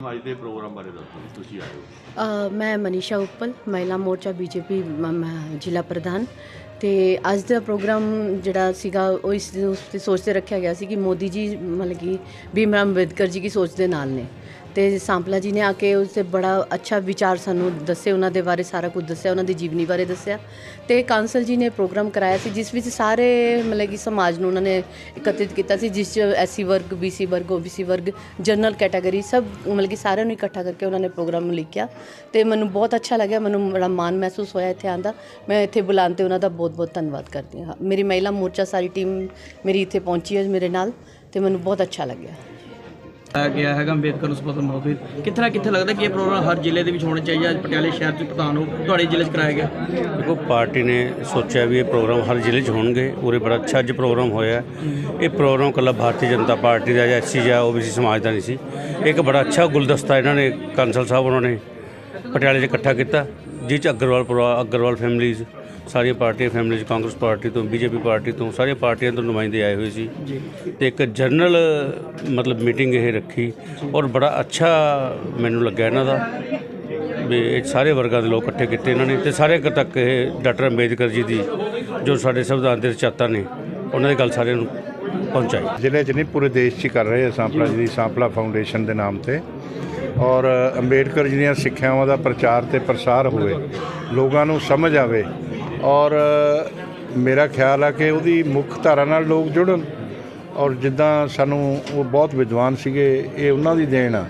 ਅੱਜ ਦੇ ਪ੍ਰੋਗਰਾਮ ਬਾਰੇ ਦੱਸੋ ਤੁਸੀਂ ਆਏ ਹੋ। ਅ, ਮੈਂ ਮਨੀਸ਼ਾ ਉੱਪਲ ਮਹਿਲਾ ਮੋਰਚਾ ਬੀਜੇਪੀ ਜ਼ਿਲ੍ਹਾ ਪ੍ਰਧਾਨ। ਤੇ ਅੱਜ ਦਾ ਪ੍ਰੋਗਰਾਮ ਜਿਹੜਾ ਸੀਗਾ ਉਹ ਇਸ ਉਸ ਤੇ ਸੋਚ ਤੇ ਰੱਖਿਆ ਗਿਆ ਸੀ ਕਿ ਮੋਦੀ ਜੀ ਮਤਲਬ ਕਿ ਭੀਮ ਰਾਮ ਅੰਬੇਦਕਰ ਜੀ ਦੀ ਸੋਚ ਦੇ ਨਾਲ ਨੇ। ਤੇ ਸਾਂਪਲਾ ਜੀ ਨੇ ਆ ਕੇ ਉਸ ਤੇ ਬੜਾ ਅੱਛਾ ਵਿਚਾਰ ਸਾਨੂੰ ਦੱਸੇ, ਉਹਨਾਂ ਦੇ ਬਾਰੇ ਸਾਰਾ ਕੁਝ ਦੱਸਿਆ, ਉਹਨਾਂ ਦੀ ਜੀਵਨੀ ਬਾਰੇ ਦੱਸਿਆ। ਤੇ ਕਾਂਸਲ ਜੀ ਨੇ ਪ੍ਰੋਗਰਾਮ ਕਰਾਇਆ ਸੀ, ਜਿਸ ਵਿੱਚ ਸਾਰੇ ਮਤਲਬ ਕਿ ਸਮਾਜ ਨੂੰ ਉਹਨਾਂ ਨੇ ਇਕੱਤਰਿਤ ਕੀਤਾ ਸੀ, ਜਿਸ ਚ ਐਸਸੀ ਵਰਗ ਬੀਸੀ ਵਰਗ ਓਬੀਸੀ ਵਰਗ, ਜਨਰਲ ਕੈਟਾਗਰੀ ਸਭ ਮਤਲਬ ਕਿ ਸਾਰਿਆਂ ਨੂੰ ਇਕੱਠਾ ਕਰਕੇ ਉਹਨਾਂ ਨੇ ਪ੍ਰੋਗਰਾਮ ਨੂੰ ਲਿਖਿਆ। ਤੇ ਮੈਨੂੰ ਬਹੁਤ ਅੱਛਾ ਲੱਗਿਆ, ਮੈਨੂੰ ਬੜਾ ਮਾਣ ਮਹਿਸੂਸ ਹੋਇਆ ਇੱਥੇ ਆਉਣ ਦਾ। ਮੈਂ ਇੱਥੇ ਬੁਲਾਉਣ ਤੇ ਉਹਨਾਂ ਦਾ ਬਹੁਤ ਬਹੁਤ ਧੰਨਵਾਦ ਕਰਦੀ ਹਾਂ। ਮੇਰੀ ਮਹਿਲਾ ਮੋਰਚਾ ਸਾਰੀ ਟੀਮ ਮੇਰੀ ਇੱਥੇ ਪਹੁੰਚੀ ਹੈ ਮੇਰੇ ਨਾਲ, ਤੇ ਮੈਨੂੰ ਬਹੁਤ ਅੱਛਾ ਲੱਗਿਆ। ਆ ਗਿਆ ਹੈਗਾ, ਅੰਬੇਦਕਰ ਨੂੰ ਸਪੋਰਟ ਮੌਜੂਦ ਕਿੱਥੇ ਨਾ ਕਿੱਥੇ ਲੱਗਦਾ ਕਿ ਇਹ ਪ੍ਰੋਗਰਾਮ ਹਰ ਜ਼ਿਲ੍ਹੇ ਦੇ ਵਿੱਚ ਹੋਣਾ ਚਾਹੀਦਾ, ਅੱਜ ਪਟਿਆਲੇ ਸ਼ਹਿਰ 'ਚ ਪ੍ਰਧਾਨ ਹੋ, ਤੁਹਾਡੇ ਜ਼ਿਲ੍ਹੇ 'ਚ ਕਰਾਇਆ ਗਿਆ। ਦੇਖੋ, ਪਾਰਟੀ ਨੇ ਸੋਚਿਆ ਵੀ ਇਹ ਪ੍ਰੋਗਰਾਮ ਹਰ ਜ਼ਿਲ੍ਹੇ 'ਚ ਹੋਣਗੇ, ਉਰੇ ਬੜਾ ਅੱਛਾ ਅੱਜ ਪ੍ਰੋਗਰਾਮ ਹੋਇਆ। ਇਹ ਪ੍ਰੋਗਰਾਮ ਕੱਲਾ ਭਾਰਤੀ ਜਨਤਾ ਪਾਰਟੀ ਦਾ ਜਾਂ ਐਸਸੀ ਜਾਂ ਓਬੀਸੀ ਸਮਾਜ ਦਾ ਨਹੀਂ ਸੀ। ਇੱਕ ਬੜਾ ਅੱਛਾ ਗੁਲਦਸਤਾ ਇਹਨਾਂ ਨੇ, ਕਾਂਸਲ ਸਾਹਿਬ ਉਹਨਾਂ ਨੇ ਪਟਿਆਲੇ 'ਚ ਇਕੱਠਾ ਕੀਤਾ ਜਿਸ 'ਚ ਅਗਰਵਾਲ ਪਰਿਵਾਰ ਅਗਰਵਾਲ ਫੈਮਿਲੀਜ਼ ਸਾਰੀਆਂ ਪਾਰਟੀਆਂ ਫੈਮਿਲੀਜ਼ ਕਾਂਗਰਸ ਪਾਰਟੀ ਤੋਂ ਬੀਜੇਪੀ ਪਾਰਟੀ ਤੋਂ ਸਾਰੀਆਂ ਪਾਰਟੀਆਂ ਤੋਂ ਨੁਮਾਇੰਦੇ ਆਏ ਹੋਏ ਸੀ। ਤੇ ਇੱਕ ਜਨਰਲ ਮਤਲਬ ਮੀਟਿੰਗ ਇਹ ਰੱਖੀ ਔਰ ਬੜਾ ਅੱਛਾ ਮੈਨੂੰ ਲੱਗਿਆ ਇਹਨਾਂ ਦਾ ਵੀ ਇਹ ਸਾਰੇ ਵਰਗਾਂ ਦੇ ਲੋਕ ਇਕੱਠੇ ਕੀਤੇ ਇਹਨਾਂ ਨੇ ਤੇ ਸਾਰੇ ਤੱਕ ਇਹ ਡਾਕਟਰ ਅੰਬੇਦਕਰ ਜੀ ਦੀ ਜੋ ਸਾਡੇ ਸੰਵਿਧਾਨ ਦੇ ਰਚਾਤਾ ਨੇ ਉਹਨਾਂ ਦੀ ਗੱਲ ਸਾਰਿਆਂ ਨੂੰ ਪਹੁੰਚਾਈ। ਜ਼ਿਲ੍ਹੇ 'ਚ ਨਹੀਂ ਪੂਰੇ ਦੇਸ਼ 'ਚ ਕਰ ਰਹੇ ਆ ਸਾਂਪਲਾ ਜੀ ਦੀ ਸਾਂਪਲਾ ਫਾਊਂਡੇਸ਼ਨ ਦੇ ਨਾਮ ਤੇ। ਔਰ ਅੰਬੇਡਕਰ ਜੀ ਦੀਆਂ ਸਿੱਖਿਆਵਾਂ ਦਾ ਪ੍ਰਚਾਰ ਤੇ ਪ੍ਰਸਾਰ ਹੋਵੇ ਲੋਕਾਂ ਨੂੰ ਸਮਝ ਆਵੇ ਔਰ ਮੇਰਾ ਖਿਆਲ ਆ ਕਿ ਉਹਦੀ ਮੁੱਖ ਧਾਰਾ ਨਾਲ ਲੋਕ ਜੁੜਨ। ਔਰ ਜਿੱਦਾਂ ਸਾਨੂੰ ਉਹ ਬਹੁਤ ਵਿਦਵਾਨ ਸੀਗੇ, ਇਹ ਉਹਨਾਂ ਦੀ ਦੇਣ ਆ,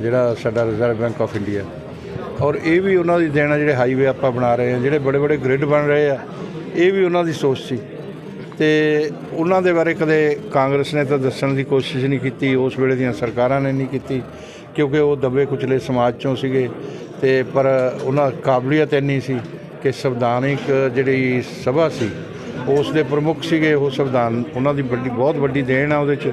ਜਿਹੜਾ ਸਾਡਾ ਰਿਜ਼ਰਵ ਬੈਂਕ ਆਫ ਇੰਡੀਆ ਔਰ ਇਹ ਵੀ ਉਹਨਾਂ ਦੀ ਦੇਣ ਆ, ਜਿਹੜੇ ਹਾਈਵੇ ਆਪਾਂ ਬਣਾ ਰਹੇ ਆ ਜਿਹੜੇ ਬੜੇ ਬੜੇ ਗ੍ਰਿਡ ਬਣ ਰਹੇ ਆ, ਇਹ ਵੀ ਉਹਨਾਂ ਦੀ ਸੋਚ ਸੀ। ਤੇ ਉਹਨਾਂ ਦੇ ਬਾਰੇ ਕਦੇ ਕਾਂਗਰਸ ਨੇ ਤਾਂ ਦੱਸਣ ਦੀ ਕੋਸ਼ਿਸ਼ ਨਹੀਂ ਕੀਤੀ, ਉਸ ਵੇਲੇ ਦੀਆਂ ਸਰਕਾਰਾਂ ਨੇ ਨਹੀਂ ਕੀਤੀ, ਕਿਉਂਕਿ ਉਹ ਦਬੇ ਕੁਚਲੇ ਸਮਾਜ ਚੋਂ ਸੀਗੇ। ਤੇ ਪਰ ਉਹਨਾਂ ਕਾਬਲੀਅਤ ਇੰਨੀ ਸੀ ਕਿ ਸੰਵਿਧਾਨਿਕ ਜਿਹੜੀ ਸਭਾ ਸੀ, ਉਸ ਦੇ ਪ੍ਰਮੁੱਖ ਸੀਗੇ ਉਹ ਸੰਵਿਧਾਨ, ਉਹਨਾਂ ਦੀ ਵੱਡੀ, ਬਹੁਤ ਵੱਡੀ ਦੇਣ ਆ ਉਹਦੇ 'ਚ।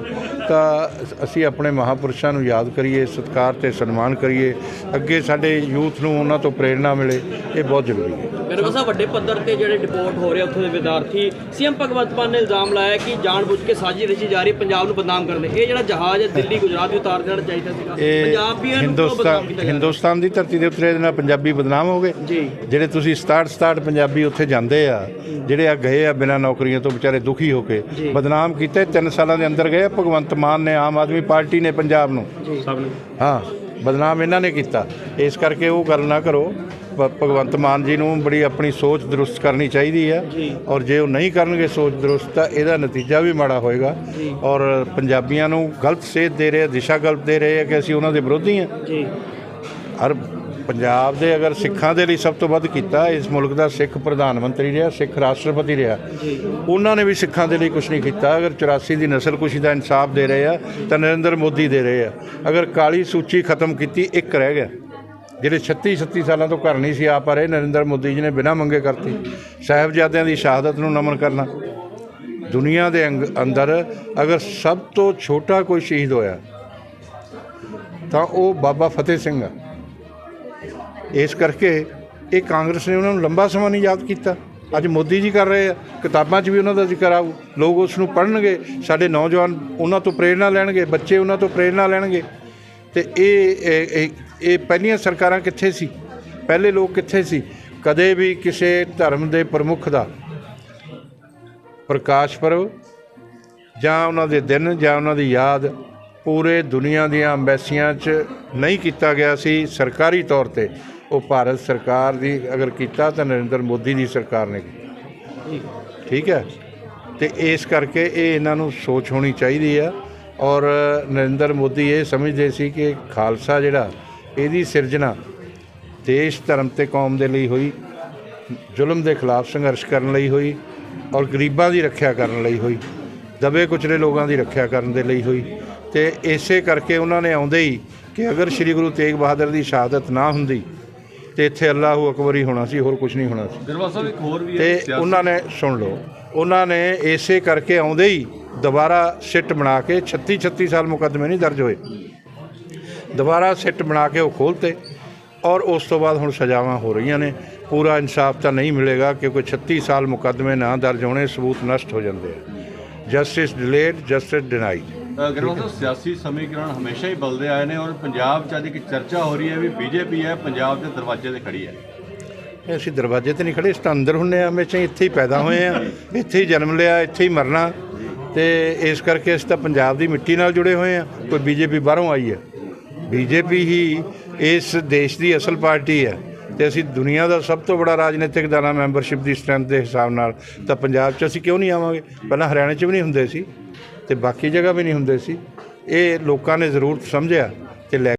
ਤਾਂ ਅਸੀਂ ਆਪਣੇ ਮਹਾਪੁਰਸ਼ਾਂ ਨੂੰ ਯਾਦ ਕਰੀਏ ਸਤਿਕਾਰ ਤੇ ਸਨਮਾਨ ਕਰੀਏ। ਅੱਗੇ ਸਾਡੇ ਯੂਥ ਨੂੰ ਉਹਨਾਂ ਤੋਂ ਪ੍ਰੇਰਣਾ ਮਿਲੇ ਇਹ ਬਹੁਤ ਜ਼ਰੂਰੀ ਹੈ। ਮੇਰੇ ਕੋਲ ਵੱਡੇ ਪੱਧਰ ਤੇ ਜਿਹੜੇ ਡਿਪੋਰਟ ਹੋ ਰਹੇ ਉੱਥੋਂ ਦੇ ਵਿਦਿਆਰਥੀ ਸੀਐਮ ਭਗਵੰਤ ਮਾਨ ਨੇ ਇਲਜ਼ਾਮ ਲਾਇਆ ਕਿ ਜਾਣਬੁੱਝ ਕੇ ਸਾਜ਼ਿਸ਼ ਰਚੀ ਜਾ ਰਹੀ ਪੰਜਾਬ ਨੂੰ ਬਦਨਾਮ ਕਰਨ ਲਈ। ਇਹ ਜਿਹੜਾ ਜਹਾਜ਼ ਹੈ ਦਿੱਲੀ ਗੁਜਰਾਤ ਵੀ ਉਤਾਰ ਦੇਣਾ ਚਾਹੀਦਾ ਸੀਗਾ। ਪੰਜਾਬੀਆਂ ਨੂੰ ਹਿੰਦੁਸਤਾਨ ਦੀ ਧਰਤੀ ਦੇ ਉੱਤੇ ਨਾਲ ਪੰਜਾਬੀ ਬਦਨਾਮ ਹੋ ਗਏ। ਜੀ। ਜਿਹੜੇ ਤੁਸੀਂ 67 67 ਪੰਜਾਬੀ ਉੱਥੇ ਜਾਂਦੇ ਆ ਜਿਹੜੇ ਆ ਗਏ ਆ ਬਿਨਾਂ ਨੌਕਰੀਆਂ ਤੋਂ ਵਿਚਾਰੇ ਦੁਖੀ ਹੋ ਕੇ ਬਦਨਾਮ ਕੀਤੇ 3 ਸਾਲਾਂ ਦੇ ਅੰਦਰ ਗਏ। ਭਗਵੰਤ ਮਾਨ ਨੇ ਆਮ ਆਦਮੀ ਪਾਰਟੀ ਨੇ ਪੰਜਾਬ ਨੂੰ। ਸਭ ਨੂੰ। ਹਾਂ ਬਦਨਾਮ ਇਹਨਾਂ ਨੇ ਕੀਤਾ। ਇਸ ਕਰਕੇ ਉਹ ਗੱਲ ਨਾ ਕਰੋ। ਭ- ਭਗਵੰਤ ਮਾਨ ਜੀ ਨੂੰ ਬੜੀ ਆਪਣੀ ਸੋਚ ਦਰੁਸਤ ਕਰਨੀ ਚਾਹੀਦੀ ਹੈ। ਔਰ ਜੇ ਉਹ ਨਹੀਂ ਕਰਨਗੇ ਸੋਚ ਦਰੁਸਤ ਤਾਂ ਇਹਦਾ ਨਤੀਜਾ ਵੀ ਮਾੜਾ ਹੋਏਗਾ। ਔਰ ਪੰਜਾਬੀਆਂ ਨੂੰ ਗਲਤ ਸੇਧ ਦੇ ਰਹੇ ਆ ਦਿਸ਼ਾ ਗਲਤ ਦੇ ਰਹੇ ਆ ਕਿ ਅਸੀਂ ਉਹਨਾਂ ਦੇ ਵਿਰੋਧੀ ਹਾਂ। ਜੀ। ਹਰ ਪੰਜਾਬ ਦੇ ਅਗਰ ਸਿੱਖਾਂ ਦੇ ਲਈ ਸਭ ਤੋਂ ਵੱਧ ਕੀਤਾ, ਇਸ ਮੁਲਕ ਦਾ ਸਿੱਖ ਪ੍ਰਧਾਨ ਮੰਤਰੀ ਰਿਹਾ, ਸਿੱਖ ਰਾਸ਼ਟਰਪਤੀ ਰਿਹਾ, ਉਹਨਾਂ ਨੇ ਵੀ ਸਿੱਖਾਂ ਦੇ ਲਈ ਕੁਝ ਨਹੀਂ ਕੀਤਾ। ਅਗਰ 84 ਦੀ ਨਸਲਕੁਸ਼ੀ ਦਾ ਇਨਸਾਫ ਦੇ ਰਹੇ ਆ, ਤਾਂ ਨਰਿੰਦਰ ਮੋਦੀ ਦੇ ਰਹੇ ਆ। ਅਗਰ ਕਾਲੀ ਸੂਚੀ ਖਤਮ ਕੀਤੀ, ਇੱਕ ਰਹਿ ਗਿਆ। ਜਿਹੜੇ 36 36 ਸਾਲਾਂ ਤੋਂ ਘਰ ਨਹੀਂ ਸੀ ਆ ਪਾ ਰਹੇ, ਨਰਿੰਦਰ ਮੋਦੀ ਜੀ ਨੇ ਬਿਨਾਂ ਮੰਗੇ ਕਰਤੀ। ਸਾਹਿਬਜ਼ਾਦਿਆਂ ਦੀ ਸ਼ਹਾਦਤ ਨੂੰ ਨਮਨ ਕਰਨਾ। ਦੁਨੀਆ ਦੇ ਅੰਗ- ਅੰਦਰ ਅਗਰ ਸਭ ਤੋਂ ਛੋਟਾ ਕੋਈ ਸ਼ਹੀਦ ਹੋਇਆ, ਤਾਂ ਉਹ ਬਾਬਾ ਫਤਿਹ ਸਿੰਘ ਆ। ਇਸ ਕਰਕੇ ਇਹ ਕਾਂਗਰਸ ਨੇ ਉਹਨਾਂ ਨੂੰ ਲੰਬਾ ਸਮਾਂ ਨਹੀਂ ਯਾਦ ਕੀਤਾ। ਅੱਜ ਮੋਦੀ ਜੀ ਕਰ ਰਹੇ ਆ, ਕਿਤਾਬਾਂ 'ਚ ਵੀ ਉਹਨਾਂ ਦਾ ਜ਼ਿਕਰ ਆਊ। ਲੋਕ ਉਸ ਨੂੰ ਪੜ੍ਹਨਗੇ, ਸਾਡੇ ਨੌਜਵਾਨ ਉਹਨਾਂ ਤੋਂ ਪ੍ਰੇਰਣਾ ਲੈਣਗੇ, ਬੱਚੇ ਉਹਨਾਂ ਤੋਂ ਪ੍ਰੇਰਣਾ ਲੈਣਗੇ। ਤੇ ਇਹ, ਇਹ- ਪਹਿਲੀਆਂ ਸਰਕਾਰਾਂ ਕਿੱਥੇ ਸੀ? ਪਹਿਲੇ ਲੋਕ ਕਿੱਥੇ ਸੀ? ਕਦੇ ਵੀ ਕਿਸੇ ਧਰਮ ਦੇ ਪ੍ਰਮੁੱਖ ਦਾ ਪ੍ਰਕਾਸ਼ ਪਰਵ ਜਾਂ ਉਹਨਾਂ ਦੇ ਦਿਨ ਜਾਂ ਉਹਨਾਂ ਦੀ ਯਾਦ ਪੂਰੇ ਦੁਨੀਆ ਦੀਆਂ ਅੰਬੈਸੀਆਂ 'ਚ ਨਹੀਂ ਕੀਤਾ ਗਿਆ ਸੀ ਸਰਕਾਰੀ ਤੌਰ ਤੇ। ਉਹ ਭਾਰਤ ਸਰਕਾਰ ਦੀ ਅਗਰ ਕੀਤਾ ਤਾਂ ਨਰਿੰਦਰ ਮੋਦੀ ਦੀ ਸਰਕਾਰ ਨੇ ਕੀਤਾ। ਠੀਕ ਹੈ। ਤੇ ਇਸ ਕਰਕੇ ਇਹ ਇਹਨਾਂ ਨੂੰ ਸੋਚ ਹੋਣੀ ਚਾਹੀਦੀ ਆ ਔਰ ਨਰਿੰਦਰ ਮੋਦੀ ਇਹ ਸਮਝਦੇ ਸੀ ਕਿ ਖਾਲਸਾ ਜਿਹੜਾ ਇਹਦੀ ਸਿਰਜਣਾ ਦੇਸ਼ ਧਰਮ ਤੇ ਕੌਮ ਦੇ ਲਈ ਹੋਈ ਜ਼ੁਲਮ ਦੇ ਖਿਲਾਫ ਸੰਘਰਸ਼ ਕਰਨ ਲਈ ਹੋਈ ਔਰ ਗਰੀਬਾਂ ਦੀ ਰੱਖਿਆ ਕਰਨ ਲਈ ਹੋਈ ਦਬੇ ਕੁਚਲੇ ਲੋਕਾਂ ਦੀ ਰੱਖਿਆ ਕਰਨ ਦੇ ਲਈ ਹੋਈ। ਤੇ ਇਸੇ ਕਰਕੇ ਉਹਨਾਂ ਨੇ ਆਉਂਦੇ ਹੀ ਕਿ ਅਗਰ ਸ੍ਰੀ ਗੁਰੂ ਤੇਗ ਬਹਾਦਰ ਦੀ ਸ਼ਹਾਦਤ ਨਾ ਹੁੰਦੀ ਤੇ ਇੱਥੇ ਅੱਲਾਹੂ ਅਕਬਰ ਹੀ ਹੋਣਾ ਸੀ ਹੋਰ ਕੁਝ ਨਹੀਂ ਹੋਣਾ ਸੀ। ਦਰਬਾਰ ਸਾਹਿਬ ਇੱਕ ਹੋਰ ਵੀ ਤੇ ਉਹਨਾਂ ਨੇ ਸੁਣ ਲਓ ਉਹਨਾਂ ਨੇ ਇਸੇ ਕਰਕੇ ਆਉਂਦੇ ਹੀ ਦੁਬਾਰਾ ਸਿੱਟ ਬਣਾ ਕੇ 36 36 ਸਾਲ ਮੁਕੱਦਮੇ ਨਹੀਂ ਦਰਜ ਹੋਏ। ਦੁਬਾਰਾ ਸਿੱਟ ਬਣਾ ਕੇ ਉਹ ਖੋਲਤੇ ਔਰ ਉਸ ਤੋਂ ਬਾਅਦ ਹੁਣ ਸਜ਼ਾਵਾਂ ਹੋ ਰਹੀਆਂ ਨੇ। ਪੂਰਾ ਇਨਸਾਫ ਤਾਂ ਨਹੀਂ ਮਿਲੇਗਾ ਕਿਉਂਕਿ 36 ਸਾਲ ਮੁਕੱਦਮੇ ਨਾ ਦਰਜ ਹੋਣੇ ਸਬੂਤ ਨਸ਼ਟ ਹੋ ਜਾਂਦੇ ਆ। ਜਸਟਿਸ ਡਿਲੇਡ ਜਸਟਿਸ ਡਿਨਾਈਡ ਗਰਮਾ ਸਾਹਿਬ, ਸਿਆਸੀ ਸਮੀਕਰਨ ਹਮੇਸ਼ਾ ਹੀ ਬਲਦੇ ਆਏ ਨੇ ਔਰ ਪੰਜਾਬ 'ਚ ਅੱਜ ਇੱਕ ਚਰਚਾ ਹੋ ਰਹੀ ਹੈ ਵੀ ਬੀਜੇਪੀ ਹੈ, ਪੰਜਾਬ ਦੇ ਦਰਵਾਜ਼ੇ ਤੇ ਖੜੀ ਹੈ। ਅਸੀਂ ਦਰਵਾਜ਼ੇ ਤੇ ਨਹੀਂ ਖੜੇ ਇਸ ਤਾਂ ਅੰਦਰ ਹੁੰਨੇ ਆ ਹਮੇਸ਼ਾ ਹੀ, ਇੱਥੇ ਹੀ ਪੈਦਾ ਹੋਏ ਆ ਇੱਥੇ ਹੀ ਜਨਮ ਲਿਆ, ਇੱਥੇ ਹੀ ਮਰਨਾ। ਤੇ ਇਸ ਕਰਕੇ ਅਸੀਂ ਤਾਂ ਪੰਜਾਬ ਦੀ ਮਿੱਟੀ ਨਾਲ ਜੁੜੇ ਹੋਏ ਆ ਕੋਈ ਬੀਜੇਪੀ ਬਾਹਰੋਂ ਆਈ ਹੈ। ਬੀਜੇਪੀ ਹੀ ਇਸ ਦੇਸ਼ ਦੀ ਅਸਲ ਪਾਰਟੀ ਹੈ ਤੇ ਅਸੀਂ ਦੁਨੀਆ ਦਾ ਸਭ ਤੋਂ ਬੜਾ ਰਾਜਨੀਤਿਕ ਦਲ ਮੈਂਬਰਸ਼ਿਪ ਦੀ ਸਟਰੈਂਥ ਦੇ ਹਿਸਾਬ ਨਾਲ ਤਾਂ ਪੰਜਾਬ 'ਚ ਅਸੀਂ ਕਿਉਂ ਨਹੀਂ ਆਵਾਂਗੇ? ਪਹਿਲਾਂ ਹਰਿਆਣਾ 'ਚ ਵੀ ਨਹੀਂ ਹੁੰਦੇ ਸੀ। ਤੇ ਬਾਕੀ ਜਗ੍ਹਾ ਵੀ ਨਹੀਂ ਹੁੰਦੇ ਸੀ। ਇਹ ਲੋਕਾਂ ਨੇ ਜ਼ਰੂਰ ਸਮਝਿਆ ਤੇ ਲੈ